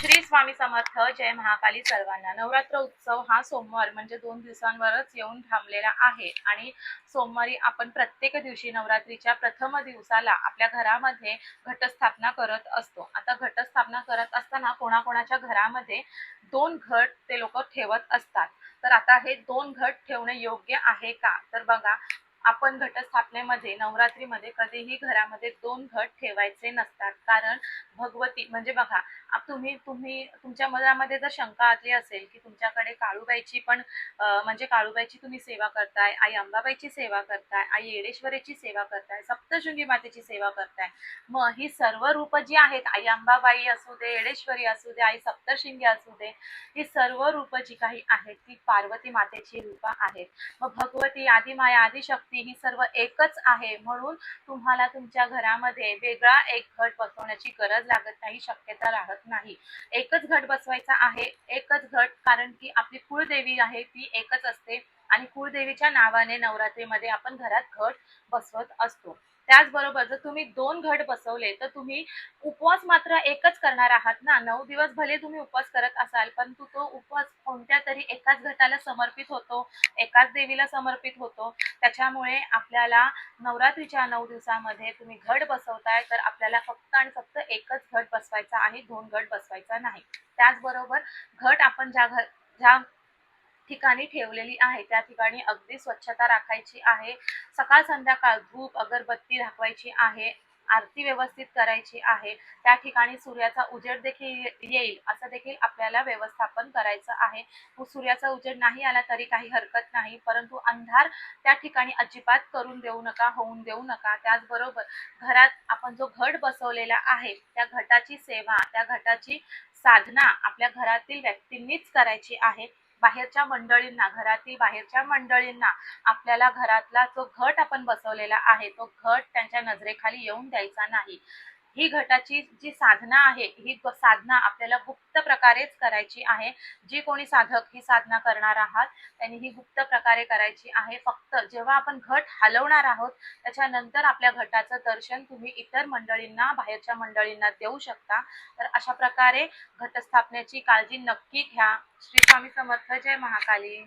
श्री स्वामी समर्थ जय महाकाली सर्वांना. नवरात्र उत्सव हा सोमवार म्हणजे दोन दिवसांवरच येऊन थांबलेला आहे. आणि सोमवारी आपण प्रत्येक दिवशी नवरात्रीच्या प्रथम दिवसाला आपल्या घरामध्ये घटस्थापना करत असतो. आता घटस्थापना करत असताना कोणाकोणाच्या घरामध्ये दोन घट ते लोक ठेवत असतात. तर आता हे दोन घट ठेवणे योग्य आहे का? तर बघा आपण घटस्थापनेमध्ये नवरात्रीमध्ये कधीही घरामध्ये दोन घट ठेवायचे नसतात. कारण भगवती म्हणजे बघा तुम्ही तुम्ही तुमच्या मनामध्ये जर शंका आली असेल की तुमच्याकडे काळूबाईची पण म्हणजे काळूबाईची तुम्ही सेवा करताय आई अंबाबाईची सेवा करताय आई येडेश्वरीची सेवा करताय सप्तशृंगी मातेची सेवा करताय मग ही सर्व रूप जी आहेत आई अंबाबाई असू दे येडेश्वरी असू दे आई सप्तशृंगी असू दे ही सर्व रूप जी काही आहेत ती पार्वती मातेची रूप आहेत. मग भगवती आदिमाया आदिशक्ती ही सर्व एकच आहे म्हणून तुम्हाला तुमच्या घरामध्ये वेगळा एक घट बसवण्याची गरज लागत नाही शक्यता राहत नाही. एकच घट बसवायचा आहे एकच घट कारण की आपली कुळदेवी आहे ती एकच असते. आणि कुळदेवीच्या नावाने नवरात्रीमध्ये आपण घरात घट बसवत असतो. त्याचबरोबर जर तुम्ही दोन घट बसवले तर तुम्ही उपवास मात्र एकच करणार आहात ना? नऊ दिवस भले तुम्ही उपवास करत असाल परंतु तो उपवास कोणत्या तरी एकाच घटाला समर्पित होतो एकाच देवीला समर्पित होतो. त्याच्यामुळे आपल्याला नवरात्रीच्या नऊ दिवसामध्ये तुम्ही घट बसवताय तर आपल्याला फक्त आणि फक्त एकच घट बसवायचा आहे दोन घट बसवायचा नाही. त्याचबरोबर घट आपण ज्या घर ज्या ठिकाणी ठेवलेली आहे. त्या ठिकाणी अगदी स्वच्छता राखायची आहे. सकाळ संध्याकाळ धूप अगरबत्ती दाखवायची आहे. आरती व्यवस्थित करायची आहे. त्या ठिकाणी सूर्याचा उजेड देखील येईल असं देखील आपल्याला व्यवस्थापन करायचं आहे. सूर्याचा उजेड नाही आला तरी काही हरकत नाही. परंतु अंधार त्या ठिकाणी अजिबात करून देऊ नका होऊन देऊ नका. त्याचबरोबर घरात आपण जो घट बसवलेला आहे त्या घटाची सेवा त्या घटाची साधना आपल्या घरातील व्यक्तींनीच करायची आहे. बाहेरच्या मंडळींना घरातील बाहेरच्या मंडळींना आपल्याला घरातला जो घट आपण बसवलेला आहे तो घट त्यांच्या नजरेखाली येऊन द्यायचा नाही. ही घटाची जी साधना आहे ही साधना आपल्याला गुप्त प्रकारेच करायची आहे. जी कोणी साधक ही साधना करणार आहात त्यांनी ही गुप्त प्रकारे करायची आहे. फक्त जेव्हा आपण घट हलवणार आहोत त्याच्यानंतर आपल्या घटाचं दर्शन तुम्ही इतर मंडळींना बाहेरच्या मंडळींना देऊ शकता. तर अशा प्रकारे घटस्थापनेची काळजी नक्की घ्या. श्री स्वामी समर्थ. जय महाकाली.